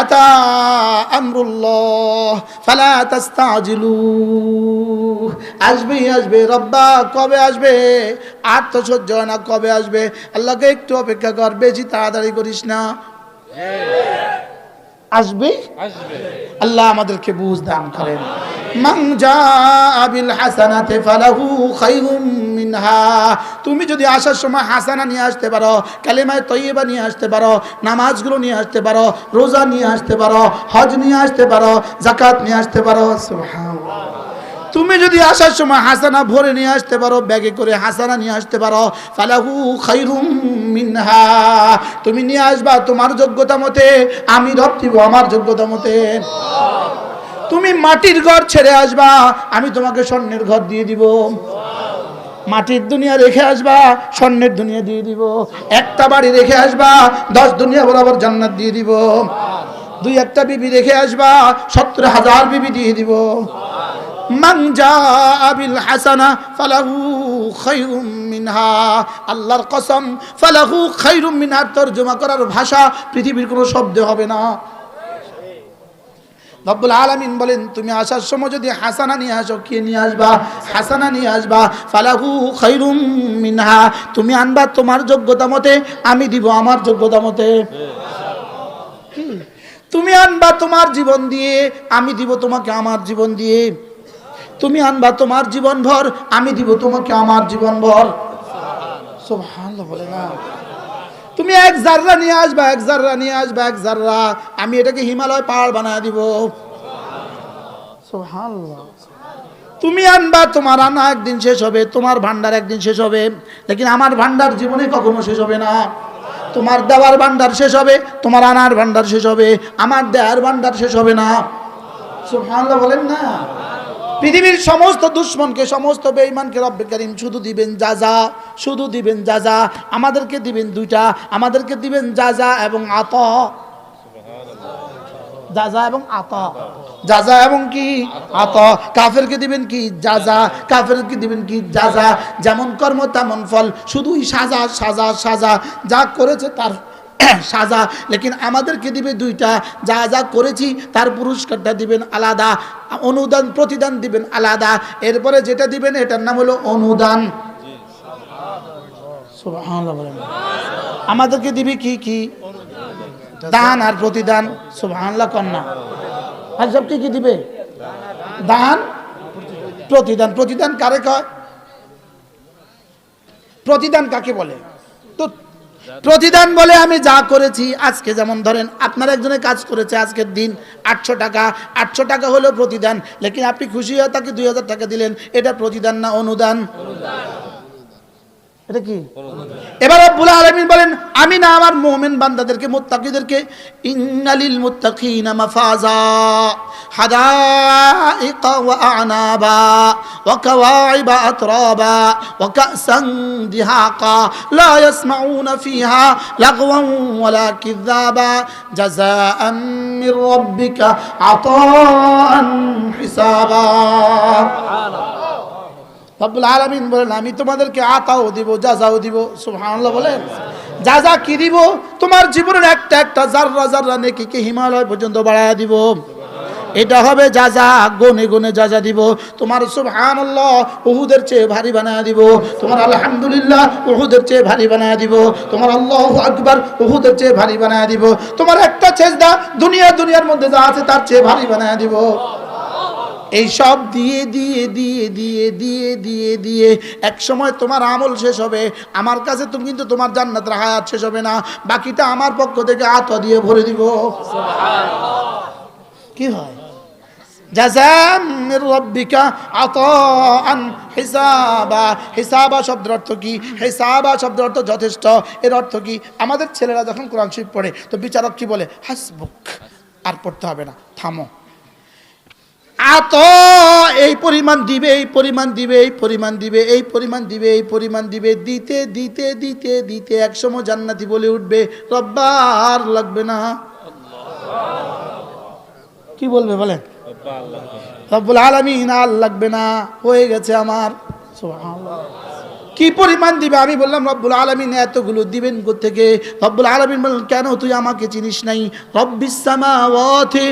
আতা আমরুল্লাহ ফালা তাস্তাজিলু। আসবেই আসবে রব্বা কবে আসবে? আর তো সহ্য হয় না কবে আসবে? আল্লাহকে একটু অপেক্ষা কর বেশি তাড়াতাড়ি করিস না। আসবে? আল্লাহ আমাদেরকে বুঝ দান করেন। মান জাআ বিল হাসানাতি ফালাহু খায়রুম মিনহা তুমি যদি আসার সময় হাসানা নিয়ে আসতে পারো, কালিমায় তয়্যিবা নিয়ে আসতে পারো, নামাজগুলো নিয়ে আসতে পারো, রোজা নিয়ে আসতে পারো, হজ নিয়ে আসতে পারো জাকাত নিয়ে আসতে পারো তুমি যদি আসার সময় হাসানা ভরে নিয়ে আসতে পারো, ব্যাগে করে হাসানা নিয়ে আসতে পারো, ফালাহু খাইরুম মিনহা। তুমি নিয়ে আসবা তোমার যোগ্যতা মতে, আমি রব দিব আমার যোগ্যতা মতে। তুমি মাটির ঘর ছেড়ে আসবা, আমি তোমাকে স্বর্ণের ঘর দিয়ে দিব। মাটির দুনিয়া রেখে আসবা, স্বর্ণের দুনিয়া দিয়ে দিব। একটা বাড়ি রেখে আসবা, দশ দুনিয়া বরাবর জান্নাত দিয়ে দিব। দুই একটা বিবি রেখে আসবা, সত্তর হাজার বিবি দিয়ে দিব। মান জাআ বিল হাসানা ফালাহু খায়রুম মিনহা, আল্লাহর কসম, ফালাহু খায়রুম মিনহা, তরজমা করার ভাষা পৃথিবীর কোনো শব্দ হবে না। রব্বুল আলামিন বলেন, তুমি আসার সময় যদি হাসানা নিয়ে আসো, কে নিয়ে আসবা? হাসানা নিয়ে আসবা। ফালাহু খায়রুম মিনহা। তুমি আনবা তোমার যোগ্যতা মতে, আমি দিব আমার যোগ্যতা মতে। তুমি আনবা তোমার জীবন দিয়ে, আমি দিব তোমাকে আমার জীবন দিয়ে। তুমি আনবা তোমার জীবন ভর, আমি দিব তোমাকে আমার জীবন ভর। সুবহানাল্লাহ বলে না। তুমি এক জাররা নিয়ে আসবা, এক জাররা নিয়ে আসবা, এক জাররা। আমি এটাকে হিমালয় পাহাড় বানায় দিব। তুমি আনবা, তোমার আনা একদিন শেষ হবে, তোমার ভান্ডার একদিন শেষ হবে। লেকিন আমার ভান্ডার জীবনে কখনো শেষ হবে না। তোমার দেওয়ার ভান্ডার শেষ হবে, তোমার আনার ভান্ডার শেষ হবে, আমার দেওয়ার ভান্ডার শেষ হবে না। সুবহানাল্লাহ বলেন না। পৃথিবীর সমস্ত দুশ্মনকে, সমস্ত বেঈমানকে রব্বে করিম শুধু দিবেন যা যা, শুধু দিবেন যা যা, আমাদেরকে দিবেন দুইটা, আমাদেরকে দিবেন যা যা এবং আত। যাজা এবং আত। এবং কি? আত। কাফেরকে দিবেন কি? যাজা কাফেরকে দিবেন কি? যাজা যেমন কর্ম তেমন ফল। শুধুই সাজা সাজা সাজা। যা করেছে তার সাজা। লেকিন আমাদেরকে দিবে দুইটা। যা যা করেছি, তার পুরস্কারটা দিবেন আলাদা। অনুদান, প্রতিদান দিবেন আলাদা। এরপরে যেটা দিবেন, এটার নাম হলো অনুদান। আমাদেরকে দিবে কি কি? দান আর প্রতিদান। সুবহানাল্লাহ কন্যা আর সব কি কি দিবে? দান, প্রতিদান। প্রতিদান কারে কয়? প্রতিদান কাকে বলে? তো প্রতিদান বলে আমি যা করেছি, আজকে যেমন ধরেন আপনার একজনে কাজ করেছে, আজকের দিন আটশো টাকা আটশো টাকা হলো প্রতিদান। লেকিন আপনি খুশি হয়ে তাকে দুই হাজার টাকা দিলেন, এটা প্রতিদান না অনুদান? এটা কি? এবার আব্বুল আলামিন বলেন, আমি না আমার মুমিন বান্দাদেরকে, মুত্তাকিদেরকে, ইন্নালিল মুত্তাকিনা মাফাজা হাদাইকা ওয়া আনাবা, ওয়া কাওয়াইবা আতরাবা, ওয়া কাসান দিহাকা, লা ইয়াসমাউনা ফিহা লাগওয়ান ওয়ালা কিযাবা জাযাআন মির রাব্বিকা আতাআন হিসাবা। রব্বুল আলামিন বলেন, আমি তোমাদেরকে আতাও দিব যা যাও দিব। সুবহানাল্লাহ বলেন। যা যা কি দিব, তোমার জীবনের একটা একটা জাররা জাররা নেকিকে হিমালয় পর্যন্ত বাড়ায় দিব। এটা হবে যা যা গনে গনে যা যা দিব। তোমার সুবহানাল্লাহ উহুদের চেয়ে ভারী বানায় দিব। তোমার আলহামদুলিল্লাহ উহুদের চেয়ে ভারী বানায় দিব। তোমার আল্লাহু আকবার উহুদের চেয়ে ভারী বানায় দিব। তোমার একটা সেজদা দুনিয়া দুনিয়ার মধ্যে যা আছে তার চেয়ে ভারী বানায় দিব। এই সব দিয়ে দিয়ে দিয়ে দিয়ে দিয়ে দিয়ে দিয়ে এক সময় তোমার আমল শেষ হবে, আমার কাছে তুমি কিন্তু তোমার জান্নাতের হায়াত শেষ হবে না, বাকিটা আমার পক্ষ থেকে আত দিয়ে ভরে দিব। কি হয়? মির রাব্বিকা আতাআন হিসাবা। হিসাবা শব্দের অর্থ কি? হিসাবা শব্দের অর্থ যথেষ্ট। এর অর্থ কি? আমাদের ছেলেরা যখন কোরআন শরীফ পড়ে, তো বিচারক কি বলে? হাসবুক। আর পড়তে হবে না, থামো। আত, এই পরিমাণ দিবে, এই পরিমাণ দিবে, এই পরিমাণ দিবে, এই পরিমাণ দিবে, এই পরিমাণ দিবে, দিতে দিতে দিতে দিতে একসময় জান্নাতি বলে উঠবে, রব্বার লাগবে না। কি বলবে বলেন? রব্বুল আলমিন আর লাগবে না, হয়ে গেছে আমার। কি পরিমাণ দিবে? আমি বললাম, রব্বুল আলমিন এতগুলো দিবেন থেকে রব্বুল আলমিন বললেন, কেন তুই আমাকে চিনিস নাই? রব্বিসামাওয়াতি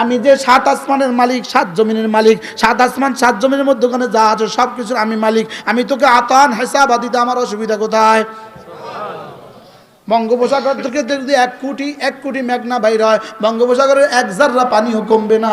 আমি যে সাত আসমানের মালিক, সাত জমিনের মালিক, সাত আসমান, সাত জমিনের মধ্যে ওখানে যা আছে সব কিছুর আমি মালিক। আমি তোকে আতান হেসাব দিতে, আমার অসুবিধা কোথায়? বঙ্গোপসাগর থেকে যদি এক কোটি এক কোটি মেঘনা বাইর হয়, বঙ্গোপসাগরের এক জাররা পানিও কমবে না।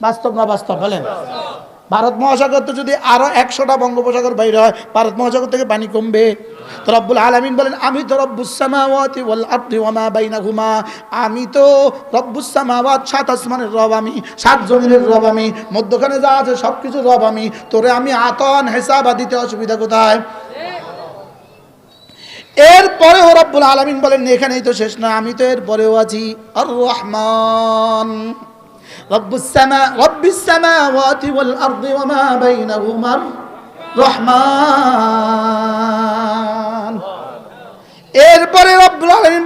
বাস্তব না বাস্তব, বলেন। ভারত মহাসাগর তো যদি আরও একশোটা বঙ্গোপসাগর বাইরে হয়, ভারত মহাসাগর থেকে পানি কমবে। তো রব্বুল আলামিন বলেন, আমি তো রব্বুসামাওয়াতি ওয়াল আরদি ওয়া মা বাইনাহুমা। আমি তো রব্বুসামাওয়াত সাত আসমানের রব আমি, সাত জমিনের রব আমি, মধ্যখানে যা আছে সব কিছু রব আমি। তোরে আমি আতন, হেসাব দিতে অসুবিধা কোথায়? এরপরেও রব্বুল আলামিন বলেন, এখানেই তো শেষ না, আমি তো এরপরেও আছি। আর রহমান। সামা, রব্বিস সামাওয়াতি ওয়াল আরদি ওয়া মা রহমান। এরপরে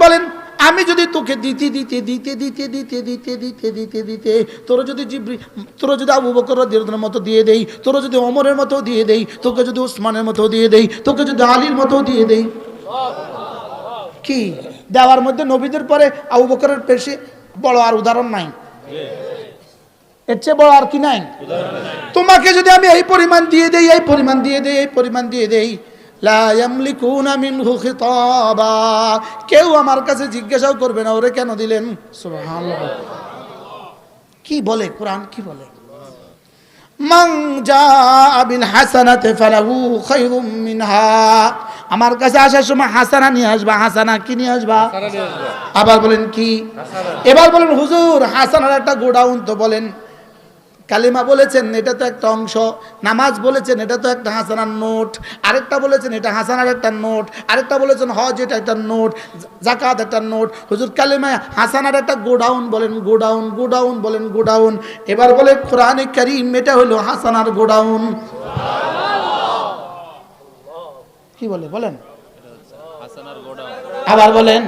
বলেন, আমি যদি তোকে দিতে দিতে দিতে দিতে দিতে দিতে দিতে দিতে দিতে, তোর যদি জিব্রি, তোর যদি আবু বকর রাদিয়াল্লাহু মতো দিয়ে দেই, তোর যদি অমরের মতো দিয়ে দেই, তোকে যদি উসমানের মতো দিয়ে দেই, তোকে যদি আলীর মতো দিয়ে দেই। কি? দেওয়ার মধ্যে নবীদের পরে আবু বকরের পেশে বড় আর উদাহরণ নাই। এর চেয়ে বড় আর কি নাই? তোমাকে যদি আমি এই পরিমাণ দিয়ে দেই, এই পরিমাণ দিয়ে দেই, এই পরিমাণ দিয়ে দেই কেউ আমার কাছে জিজ্ঞাসাও করবে না, ওরে কেন দিলেন? কি বলে? কোরআন কি বলে? মান জাআ বিল হাসানাতি ফালাহু মিনহা। আমার কাছে আসার সময় হাসানা নিয়ে আসবা হাসানা কি নিয়ে আসবা? আবার বলেন কি? এবার বলেন হুজুর হাসানার একটা গোডাউন তো বলেন। কালিমা বলেছেন এটা তো একটা অংশ। নামাজ বলেছেন এটা তো একটা হাসানার নোট। আরেকটা বলেছেন এটা হাসানার একটা নোট। আরেকটা বলেছেন হজ এটা একটা নোট। জাকাত একটা নোট। হুজুর কালিমা হাসানার একটা গোডাউন বলেন গোডাউন গোডাউন বলেন গোডাউন। এবার বলে কোরআনে কারিম এটা হলো হাসানার গোডাউন। কি বলে বলেন। আবার বলেন।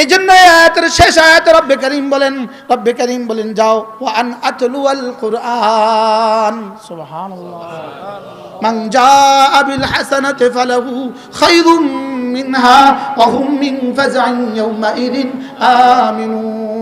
এই জন্য আয়াতের শেষ আয়াতে রব্বে করিম বলেন রব্বে করিম বলেন যাও ওয়ান আতলুয়াল কুরআন। সুবহানাল্লাহ। মান জাআ বিল হাসানাতি ফালাহু খায়রুম মিনহা ওয়া হুম মিন ফাজআin ইয়াওমাইদিন আমিনুন।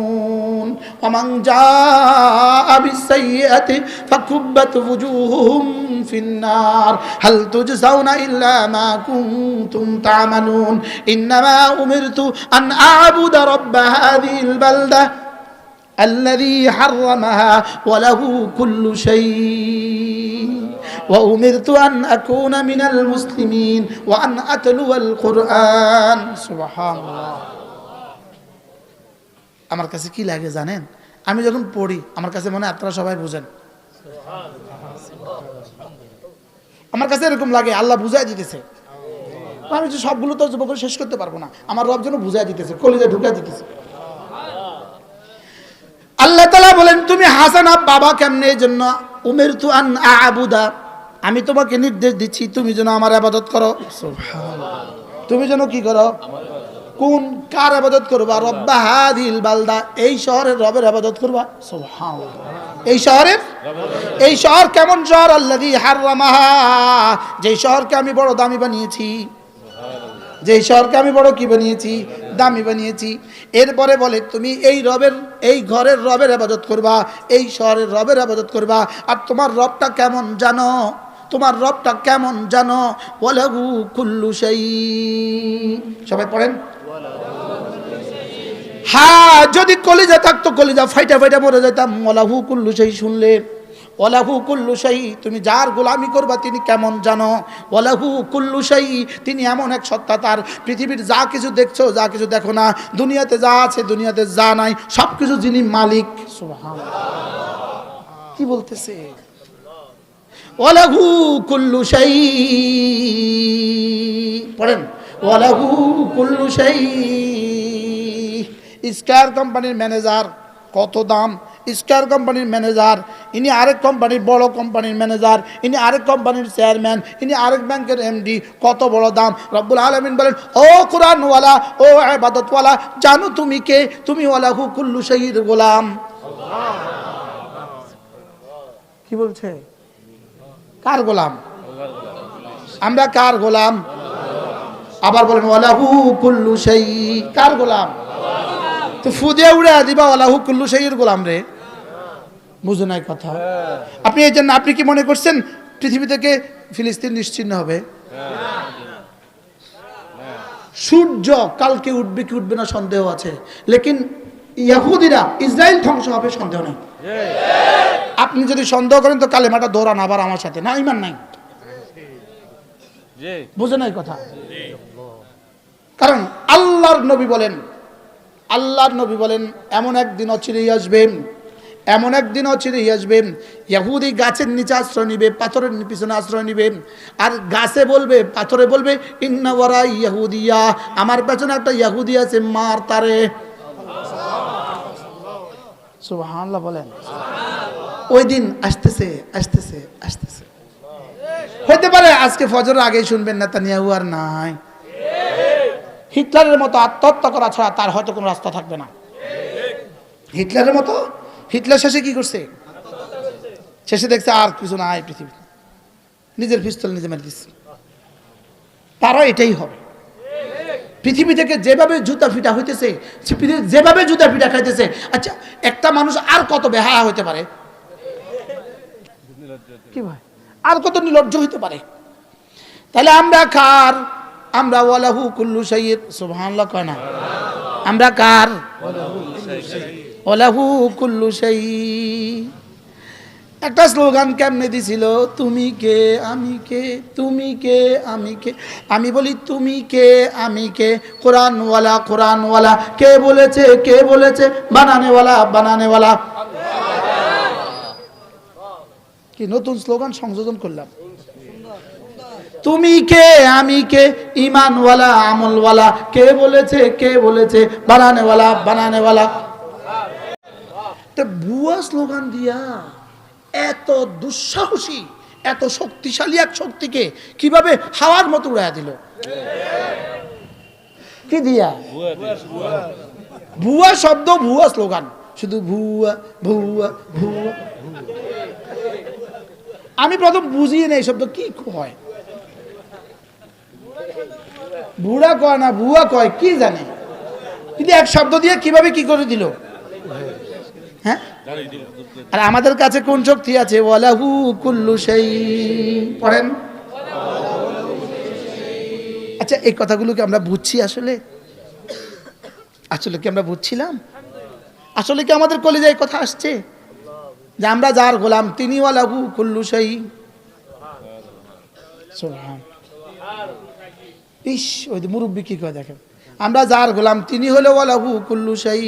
ومن جاء بالسيئة فكبت وجوههم في النار. هل تجزون إلا ما كنتم تعملون؟ إنما أمرت أن أعبد رب هذه البلدة الذي حرمها وله كل شيء. وأمرت أن أكون من المسلمين وأن أتلو القرآن. سبحان الله. আমার কাছে কি লাগে জানেন? আমি যখন পড়ি, আমার কাছে মনে আপনারা সবাই বুঝেন। আমার কাছে এরকম লাগে, আল্লাহ বুঝাই দিতেছে। আমি যে সবগুলো তো যুবক শেষ করতে পারব না। আমার রব যেন বুঝাই দিতেছে কলিজা ঢুকাই দিতেছে। আল্লাহ তালা বলেন, তুমি হাসানা বাবা কেমনে? এই জন্য উমের তু আন আবুদা আমি তোমাকে নির্দেশ দিচ্ছি, তুমি যেন আমার আবাদত করো। তুমি যেন কি করো? কোন কার আবাদত করবা? রব্বা হাদিল বালদা। এই শহরের রবের আবাদত করবা? এই শহরের? এই শহর কেমন শহর? আল্লাযী হাররামাহা যেই শহরকে আমি বড় দামি বানিয়েছি। যেই শহরকে আমি বড় কি বানিয়েছি? দামি বানিয়েছি। এরপরে বলে তুমি এই রবের এই ঘরের রবের আবাদত করবা এই শহরের রবের আবাদত করবা। আর তোমার রবটা কেমন জানো? তোমার রবটা কেমন জানো? ওয়ালাহু কুল্লু শাই সবাই পড়েন। হ্যাঁ যদি কলিজা থাকতো, কলিজা ফাইটা ফাইটা মরে যেতাম ওলাহু কুল্লু সেই শুনলে ওলাহু কুল্লু সেই তুমি যার গোলামি করবা, তিনি কেমন জানো? ওলাহু কুল্লু সেই তিনি এমন এক সত্তা, তার পৃথিবীর যা কিছু দেখছ, যা কিছু দেখো না, দুনিয়াতে যা আছে, দুনিয়াতে যা নাই সব কিছু যিনি মালিক। কি বলতেছে? ওলাহু কুল্লু সেই পড়েন। স্কয়ার কোম্পানির ম্যানেজার কত দাম? স্কয়ার কোম্পানির ম্যানেজার ইনি আরেক কোম্পানির বড় কোম্পানির ম্যানেজার ইনি আরেক কোম্পানির চেয়ারম্যান ইনি আরেক ব্যাংকের এমডি কত বড় দাম? রব্বুল আলমিন বলেন, ও কোরআনওয়ালা, ও আবাদতওয়ালা জানো তুমি কে? তুমি ওয়ালাহু কুল্লু শহীদ গোলাম। কি বলছে? কার গোলাম? আমরা কার গোলাম? আবার বলেন, ওয়ালাহু কুল্লু সেই কার গোলাম? তো ফুদে উড়ে দিবা, ওয়ালাহু কুল্লু সেইয়ের গোলাম রে। বুঝো নাই কথা। আপনি এই জন্য, আপনি কি মনে করছেন পৃথিবী থেকে ফিলিস্তিন নিশ্চিন্ন হবে? সূর্য কালকে উঠবে কি উঠবে না সন্দেহ আছে। লেকিন ইয়াহুদিরা ইসরায়েল ধ্বংস হবে সন্দেহ নেই। আপনি যদি সন্দেহ করেন, তো কালেমাটা দৌড়ান আবার আমার সাথে। না, ইমান নাই। বুঝে নাই কথা? কারণ আল্লাহর নবী বলেন, আল্লাহর নবী বলেন, এমন একদিন অচিরেই আসবেন এমন একদিন অচিরেই আসবেন ইয়াহুদি গাছের নিচে আশ্রয় নিবে, পাথরের পিছনে আশ্রয় নিবে, আর গাছে বলবে, পাথরে বলবে ইন্নাওয়ারা ইয়াহুদিয়া আমার পেছনে একটা ইয়াহুদি আছে, মার তারে। সুবহানাল্লাহ বলেন। ওই দিন আসতেছে আসতেছে আসতেছে। হইতে পারে, আজকে ফজর আগেই শুনবেন না তানিয়াহু আর নাই। হিটলারের মতো আত্মহত্যা করা ছাড়া তার হয়তো কোনো রাস্তা থাকবে না। হিটলারের মতো? হিটলার শেষে কি করছে? শেষে দেখছে আর কিছু নাই পৃথিবীতে। নিজের পিস্তল নিজে মেরে দিচ্ছে। তারও এটাই হবে। পৃথিবী থেকে যেভাবে জুতা ফিটা হইতেছে যেভাবে জুতা ফিটা খাইতেছে আচ্ছা একটা মানুষ আর কত বেহায়া হইতে পারে? কি ভাই? আর কত নির্লজ্জ হইতে পারে? তাহলে আমরা কার? আমরা ওয়ালাহু কুল্লু সাইয়্যিদ সুবহানাল্লাহ কয় না। আমরা কার? ওয়ালাহু কুল্লু শাই একটা স্লোগান কেমনে দিছিল? তুমি কে, আমি কে, তুমি কে, আমি কে? আমি বলি, তুমি কে, আমি কে? কোরআনওয়ালা কোরআনওয়ালা। কে বলেছে কে বলেছে? বানানেওয়ালা বানানেওয়ালা। কি নতুন স্লোগান সংযোজন করলাম। তুমি কে আমি কে? ইমানওয়ালা আমলওয়ালা কে বলেছে কে বলেছে? বানানেওয়ালা বানানেওয়ালা। তো ভুয়া স্লোগান দিয়া এত দুঃসাহসী এত শক্তিশালী এক শক্তিকে কীভাবে হাওয়ার মতো উড়াইয়া দিল? কি দিয়া? ভুয়া শব্দ ভুয়া স্লোগান। শুধু ভুয়া ভুয়া ভুয়া। আমি প্রথম বুঝিয়ে নেই শব্দ কি হয় বুড়া কয় না ভুয়া কয়, কি জানে? কিন্তু এক শব্দ দিয়ে কীভাবে কি করে দিল? হ্যাঁ? আর আমাদের কাছে কোন শক্তি আছে? ওয়ালাহু কুল্লু সেই পড়েন? আচ্ছা এই কথাগুলোকে আমরা বুঝছি আসলে? আসলে কি আমরা বুঝছিলাম? আসলে কি আমাদের কলেজায় কথা আসছে? যে আমরা যার গোলাম, তিনি ওয়ালাহু কুল্লু সেই ইস, ওই মুরব্বী কি কয় দেখেন? আমরা যার গোলাম, তিনি হলো ওয়ালাহু কুল্লু সেই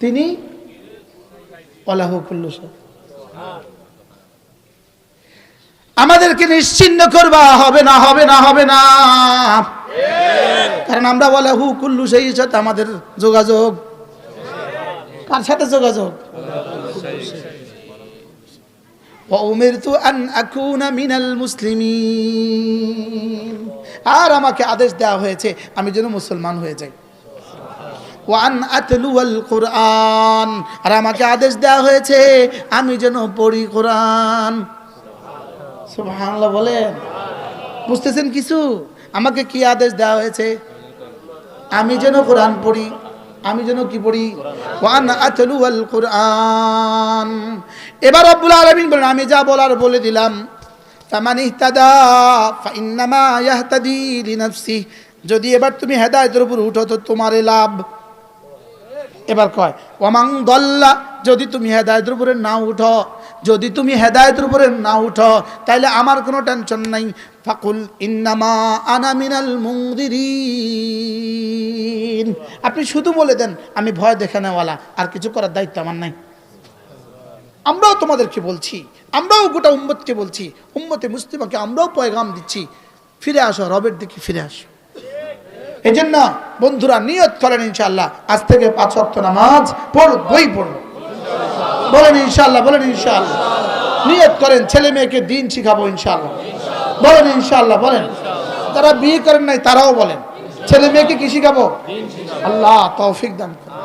তিনি ওয়ালাহু কুল্লু সেই আমাদেরকে নিশ্চিন্ন করবা, হবে না হবে না হবে না। কারণ আমরা ওয়ালাহু কুল্লু সেই সাথে আমাদের যোগাযোগ কার সাথে যোগাযোগ। আর আমাকে আদেশ দেওয়া হয়েছে, আমি যেন মুসলমান হয়ে যাই। কোরআন। আর আমাকে আদেশ দেওয়া হয়েছে, আমি যেন পড়ি কোরআন। বলেন। বুঝতেছেন কিছু? আমাকে কি আদেশ দেওয়া হয়েছে? আমি যেন কোরআন পড়ি। আমি যেন কি পড়ি? কোরআন। এবার রব্বুল আলমিন বলেন, আমি যা বলার বলে দিলাম। যদি এবার তুমি হেদায়তের উপর উঠো, তো তোমার লাভ। এবার কয় ওমাং দল্লা, যদি তুমি হেদায়তের উপরে না উঠো যদি তুমি হেদায়তের উপরে না উঠো, তাইলে আমার কোনো টেনশন নাই। ফাকুল ইন্নামা আনামিনাল মুংদিরিন আপনি শুধু বলে দেন, আমি ভয় দেখে নেওয়ালা, আর কিছু করার দায়িত্ব আমার নাই। আমরাও তোমাদেরকে বলছি, আমরাও গোটা উম্মতকে বলছি, উম্মতে মুসলিমাকে আমরাও পয়গাম দিচ্ছি, ফিরে আসো, রবের দিকে ফিরে আসো। এই জন্য বন্ধুরা, নিয়ত করেন ইনশাল্লাহ আজ থেকে পাঁচ অক্ট নামাজ পড় বই পড়ব। বলেন ইনশাল্লাহ বলেন ইনশাল্লাহ নিয়ত করেন, ছেলে মেয়েকে দিন শিখাবো ইনশাল্লাহ বলেন ইনশাল্লাহ বলেন। তারা বিয়ে করেন নাই, তারাও বলেন। ছেলে মেয়েকে কি শিখাবো? আল্লাহ তৌফিক দান করুন।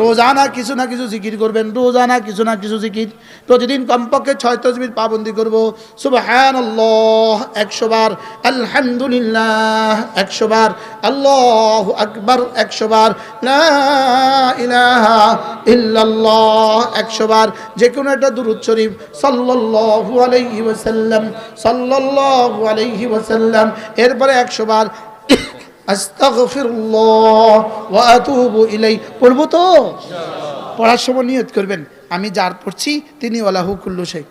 রোজানা কিছু না কিছু জিকির করবেন রোজানা কিছু না কিছু জিকির। প্রতিদিন কমপক্ষে ছয় তসমির পাবন্দি করব। সুবহান আল্লাহ একশো বার। আলহামদুলিল্লাহ একশো বার। আল্লাহ আকবার একশো বার। লা ইলাহা ইল্লাল্লাহ একশো বার। যে কোনো একটা দুরুদ শরীফ। সাল্লাল্লাহু আলাইহি ওয়াসাল্লাম সাল্লাল্লাহু আলাইহি ওয়াসাল্লাম। এরপরে একশো বার। পড়ব তো? পড়ার সময় নিয়ত করবেন। আমি যার পড়ছি তিনি ওয়ালাহু কুল্লু শাই।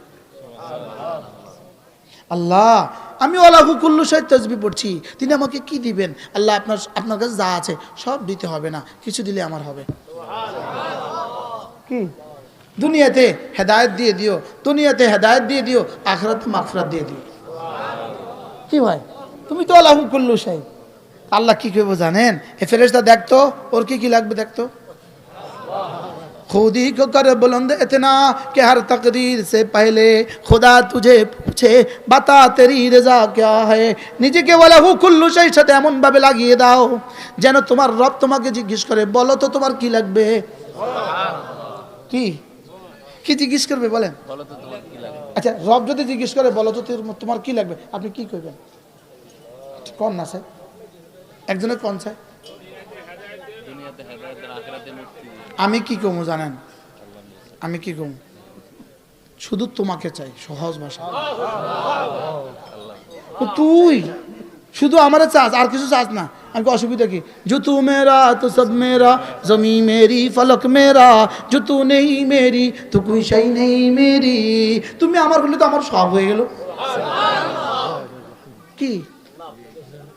আল্লাহ আমি ওয়ালাহু কুল্লু শাই তসবি পড়ছি। তিনি আমাকে কি দিবেন? আল্লাহ আপনার আপনার কাছে যা আছে সব দিতে হবে না। কিছু দিলে আমার হবে। কি? দুনিয়াতে হেদায়ত দিয়ে দিও। দুনিয়াতে হেদায়ত দিয়ে দিও। আখরাতে মাফরাত দিয়ে দিও। কি ভাই? তুমি তো আল্লাহ কুল্লু শাই। আল্লাহ কি করবো জানেন এ ফেরেশতা দেখতো ওর কি কি লাগবে দেখতো खुद ही को कर बुलंद इतना कि हर तकदीर से पहले खुदा तुझे पूछे बता तेरी रजा क्या है নিজেকে বলে হু কুল্লু সেই সাথে এমন ভাবে লাগিয়ে দাও যেন তোমার রব তোমাকে জিজ্ঞেস করে বলো তো তোমার কি লাগবে কি কি জিজ্ঞেস করবে বলেন আচ্ছা রব যদি জিজ্ঞেস করে বলো তো তোর- তোমার কি লাগবে আপনি কি করবেন কোন না স্যার একজনের কোন স্যার আমি কি কমু জানেন আমি কি কমু শুধু তোমাকে চাই সহজ ভাষা ও তুই শুধু আমার চাস আর কিছু চাস না আমি অসুবিধা কি जो तू मेरा तो सब मेरा जमी मेरी फलक मेरा जो तू नहीं मेरी तो कोई शई नहीं मेरी তুমি আমার বললে তো আমার সব হয়ে গেল কি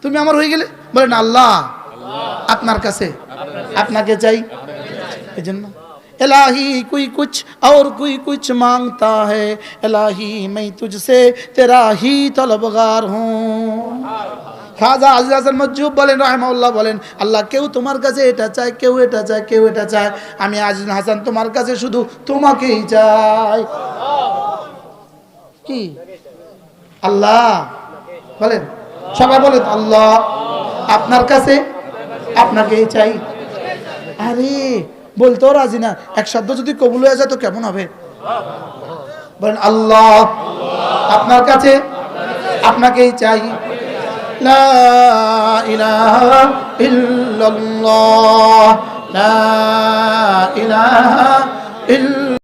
তুমি আমার হয়ে গেলে বলেন আল্লাহ আপনার কাছে আপনাকে চাই এই জন্য इलाही कोई कुछ और कोई कुछ मांगता है इलाही मैं तुझसे तेरा ही तलबगार हूँ খাজা আজিজ হাসান মজ্জুব বলেন রহমাউল্লাহ বলেন আল্লাহ কেউ তোমার কাছে এটা চায় কেউ এটা চায় কেউ এটা চায় আমি আজিজ হাসান তোমার কাছে শুধু তোমাকেই চাই কি আল্লাহ বলেন সবাই বলেন আল্লাহ আপনার কাছে? আপনাকেই চাই। আরে, বলতেও রাজি না। এক শব্দ যদি কবুল হয়ে যায় তো কেমন হবে? বলেন, আল্লাহ। আপনার কাছে? আপনাকেই চাই। লা ইলাহা ইল্লাল্লাহ। ইলাহা ইল্লাল্লাহ